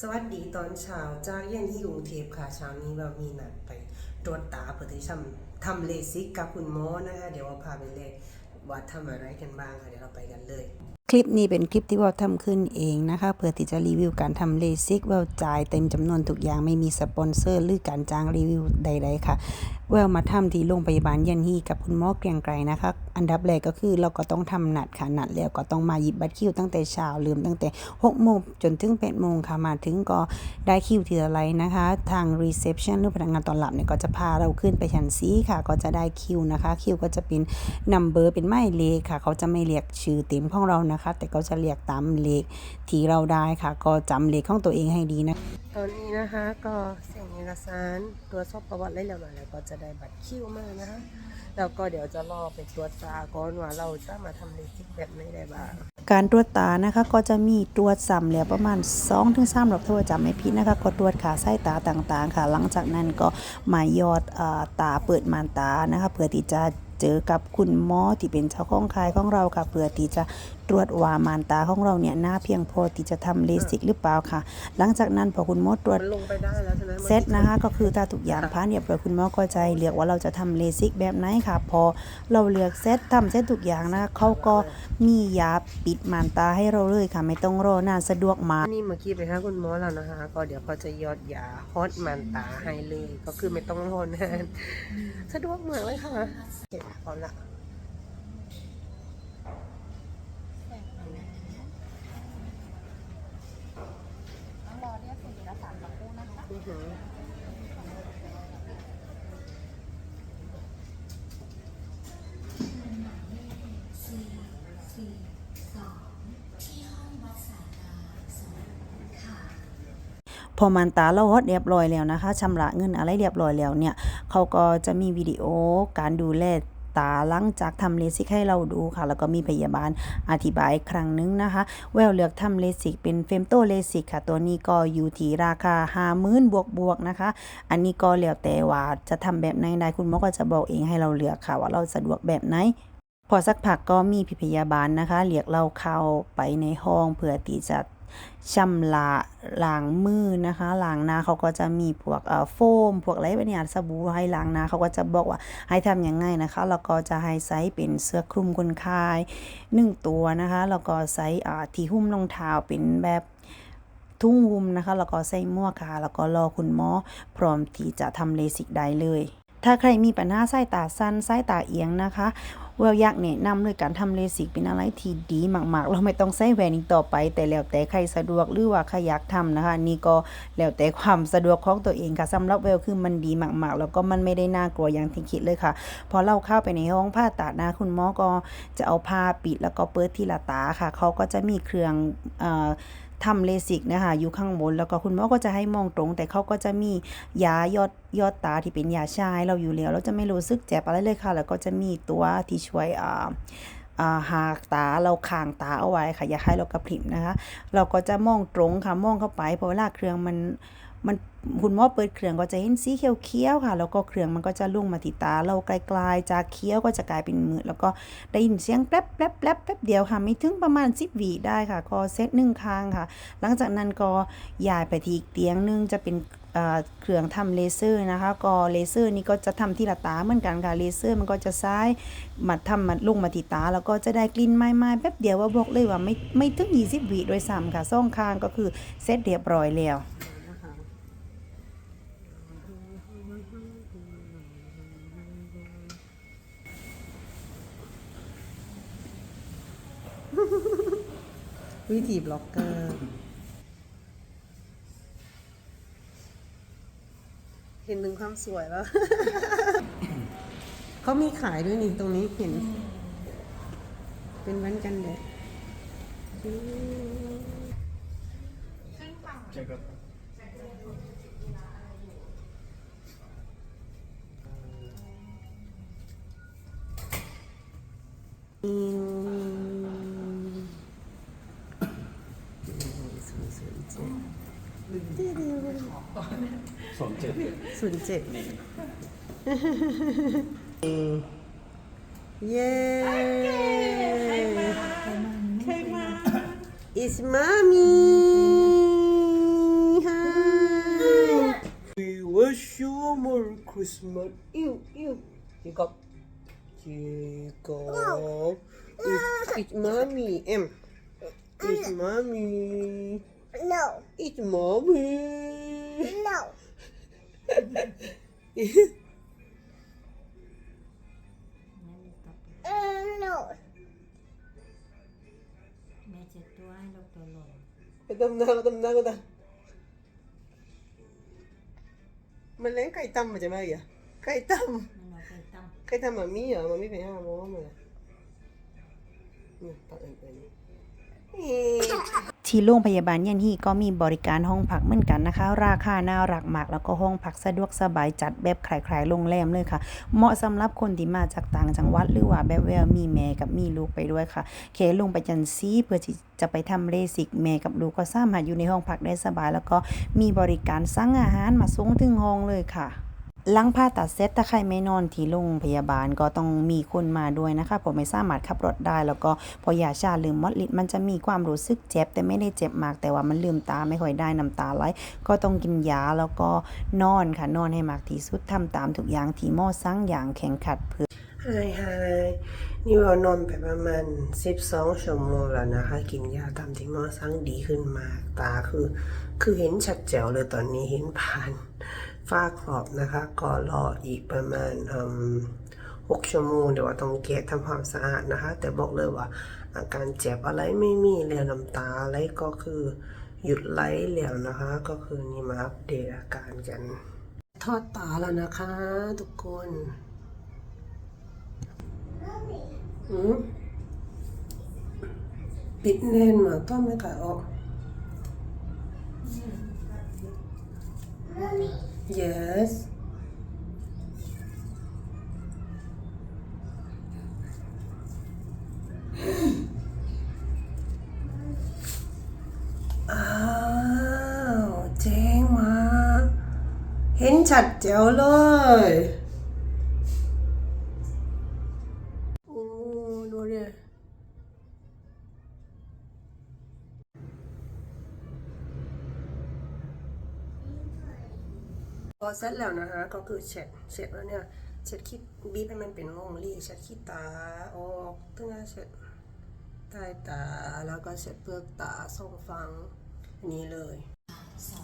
สวัสดีตอนเช้าจากเย็นที่กรุงเทพค่ะเช้านี้เรามีนัดไปตรวจตาเพื่อที่จะทำเลสิกกับคุณหมอนะคะเดี๋ยวเราพาไปเลยว่าทำอะไรกันบ้างค่ะเดี๋ยวเราไปกันเลย ลิปนี้เป็นคลิปที่ว่าทำขึ้นเองนะคะเพื่อที่จะรีวิวการทำเลซิกว่าจ่ายเต็มจำนวนทุกอย่างไม่มีสปอนเซอร์หรือการจ้างรีวิวใด ๆ ค่ะแววมาทำที่โรงพยาบาลยันฮีกับคุณหมอเกรียงไกรนะคะ อันดับแรกก็คือเราก็ต้องทำหนัดค่ะหนัดแล้วก็ต้องมาหยิบบัตรคิวตั้งแต่เช้าลืมตั้งแต่6โมงจนถึง8โมงค่ะมาถึงก็ได้คิวทีละไรนะคะ ทาง reception หรือพนักงานต้อนรับเนี่ยก็จะพาเราขึ้นไปชั้นซีค่ะ ก็จะได้คิวนะคะคิวก็จะเป็นนัมเบอร์เป็นหมายเลขค่ะ เขาจะไม่เรียกชื่อเต็มของเรานะคะแต่เขาจะเรียกตามเลขที่เราได้ค่ะ ก็จำเลขของตัวเองให้ดีนะ ตอนนี้นะคะก็เสียงเอกสารตรวจสอบประวัติอะไรแล้วหน่อยแล้วก็จะได้บัตรคิวมานะคะแล้วก็เดี๋ยวจะรอไปตรวจตาก่อนว่าเราจะมาทำเลสิกแบบไหนได้บ้างการตรวจตานะคะก็จะมีตรวจซ้ำแล้วประมาณ 2-3ถึง3รอบถ้าว่าจำไม่ผิดนะคะ ก็ตรวจขาไส้ตาต่างๆ ค่ะ หลังจากนั้นก็มายอดเอ่อตาเปิดมานตานะคะ เพื่อที่จะเจอกับคุณหมอที่เป็นเจ้าของคายของเราค่ะเพื่อที่จะตรวจว่ามานตาของเราเนี่ยหน้าเพียงพอที่จะทำเลสิกหรือเปล่าค่ะ หลังจากนั้นพอคุณหมอตรวจมันลงไปได้แล้วใช่ไหมเซตนะคะ ก็คือถ้าทุกอย่างผ่านเรียบร้อยคุณหมอก็จะให้เลือกว่าเราจะทำเลสิกแบบไหนค่ะ พอเราเลือกเซตทำเซตทุกอย่างนะเขาก็มียาปิดม่านตาให้เราเลยค่ะ ไม่ต้องรอนานสะดวกมาก นี่เมื่อกี้ไปหาคุณหมอแล้วนะคะ ก็เดี๋ยวเขาจะยอดยาฮอตมันตาให้เลย ก็คือไม่ต้องรอนานสะดวกมากเลยค่ะเก็บพอละ หือพอมันตาเราฮอดเรียบร้อยแล้วนะคะชำระเงินอะไรเรียบร้อยแล้วเนี่ย เขาก็จะมีวิดีโอการดูแล ตาหลังจากทำเลสิกให้เราดูค่ะ แล้วก็มีพยาบาลอธิบายครั้งนึงนะคะ แววเลือกทำเลสิกเป็นเฟมโตเลสิกค่ะ ตัวนี้ก็อยู่ที่ราคา50,000บวกบวกๆนะคะ อันนี้ก็แล้วแต่ว่าจะทำแบบไหนได้คุณหมอก็จะบอกเองให้เราเลือกค่ะ ว่าเราสะดวกแบบไหนพอสักพักก็มีพี่พยาบาลนะคะเรียกเราเข้าไปในห้องเพื่อที่จะ ชำระล้างมือนะคะล้างหน้าเขาก็จะมีพวกเอ่อโฟม พวกอะไรแบบเนี้ยสบู่ให้ล้างหน้าเขาก็จะบอกว่าให้ทำยังไงนะคะแล้วก็จะให้ใส่เป็นเสื้อคลุมคนไข้หนึ่งตัวนะคะแล้วก็ใส่อ่าที่หุ้มรองเท้าเป็นแบบทุ่งหุ้มนะคะแล้วก็ใส่หมวกค่ะแล้วก็รอคุณหมอพร้อมที่จะทำเลสิกได้เลยถ้าใครมีปัญหาสายตาสั้นสายตาเอียงนะคะ เวลยากแนะนำเลยการทำเลสิกเป็นอะไรที่ดีมากๆ เราไม่ต้องใช้แหวนอีกต่อไป แต่แล้วแต่ใครสะดวกหรือว่าใครอยากทำนะคะ นี่ก็แล้วแต่ความสะดวกของตัวเองค่ะสำหรับเวลคือมันดีมากๆ แล้วก็มันไม่ได้น่ากลัวอย่างที่คิดเลยค่ะ พอเราเข้าไปในห้องผ่าตัดนะคุณหมอก็จะเอาผ้าปิดแล้วก็เปิดที่ละตาค่ะเขาก็จะมีเครื่องเอ่อ ทำเลสิกนะคะอยู่ข้างบนแล้วก็คุณหมอก็จะให้มองตรง แต่เขาก็จะมียายอดยอดตาที่เป็นยาชายเราอยู่แล้วเราจะไม่รู้สึกเจ็บอะไรเลยค่ะ แล้วก็จะมีตัวที่ช่วยอ่าอ่าหากตาเราคางตาเอาไว้ค่ะอย่าให้เรากระพริบนะคะ เราก็จะมองตรงค่ะมองเข้าไปเพราะเวลาเครื่องมัน มันคุณหมอเปิดเครื่องก็จะเห็นสีเขียวๆค่ะ แล้วก็เครื่องมันก็จะลุ่งมาที่ตา เราไกลๆจากเขียวก็จะกลายเป็นมืดแล้วก็ได้ยินเสียงแป๊บแป๊บแป๊บแป๊บเดียวค่ะไม่ถึงประมาณ10วิได้ค่ะ ก็เซตหนึ่งครั้งค่ะ หลังจากนั้นก็ย้ายไปที่อีกเตียงหนึงจะเป็นเครื่องทำเลเซอร์นะคะ ก็เลเซอร์นี่ก็จะทำที่ละตาเหมือนกันค่ะ เลเซอร์มันก็จะซ้ายมาทำมาลงมาที่ตา แล้วก็จะได้กลิ่นไม้ๆแป๊บเดียวว่าบอกเลยว่าไม่ไม่ถึง20วิโดยซ้ำค่ะซ่องคางก็คือเซตเรียบร้อยแล้ว วิธีบล็อกเกอร์เห็นถึงความสวยแล้ว เขามีขายด้วยนี่ตรงนี้เห็น เป็นแว่นกันแดดอืม ศูนย์เจ็ดศูนย์เจ็ดนี่เย้ It's mommy. Hi We wish you a Merry Christmas. อิวอิวจิกบจิกบ It's, it's mommy. M. It's mommy. No. It's mommy. No. เออ no แม่เจ็ดตัวให้ลูกตัวหล่น Cái tâm nào, tâm nào, tâm nào. Mình lấy cây tâm mà chả mai vậy? Cây tâm. มันเอาไปตั้ง Cây tâm mà mí ở mà mí phải ha bố mà. Nè, tao ơi ơi. ที่โรงพยาบาลเยันฮีก็มีบริการห้องพักเหมือนกันนะคะ ราคาน่ารักมากแล้วก็ห้องพักสะดวกสบายจัดแบบคล้ายๆโรงแรมเลยค่ะ เหมาะสำหรับคนที่มาจากต่างจังหวัดหรือว่าแบบว่ามีแม่กับมีลูกไปด้วยค่ะ เคลงไปจันซีเพื่อที่จะไปทำเลสิกแม่กับลูกก็สามารถอยู่ในห้องพักได้สบาย แล้วก็มีบริการสั่งอาหารมาส่งถึงห้องเลยค่ะ หลังผ่าตัดเสร็จถ้าใครไม่นอนที่โรงพยาบาลก็ต้องมีคนมาด้วยนะคะผมไม่สามารถขับรถได้ แล้วก็พอยาชาลืมมดลิดมันจะมีความรู้สึกเจ็บ แต่ไม่ได้เจ็บมากแต่ว่ามันลืมตาไม่ค่อยได้น้ำตาไหลก็ต้องกินยาแล้วก็นอนค่ะนอนให้มากที่สุดทำตามทุกอย่างที่หมอสั่งอย่างแข็งขัดเพื่อไฮไฮนี่เรานอนไปประมาณ 12 ชั่วโมงแล้วนะคะ กินยาตามที่หมอสั่งดีขึ้นมากตาคือ คือเห็นชัดแจ๋วเลยตอนนี้เห็นผ่าน ฝ้าขอบนะคะ ก็รออีกประมาณอืม6ชั่วโมงเดี๋ยวว่าต้องแกะทำความสะอาดนะคะ แต่บอกเลยว่า อาการเจ็บอะไรไม่มีแล้วน้ำตาอะไรก็คือหยุดไหลแล้วนะคะ ก็คือนี่มาอัปเดตอาการกัน ทอดตาแล้วนะคะ ทุกคนอืมปิดแน่นมาต้นไม่กล้าออก yes อ้าวเจ๋งม พอเสร็จแล้วนะคะก็คือเช็ดเช็ดแล้วเนี่ยเช็ดขี้บีบให้มันเป็นวงรีเช็ดขี้ตาออกตั้งเช็ดใต้ตาแล้วก็เช็ดเปลือกตาสองฟังอันนี้เลยสอง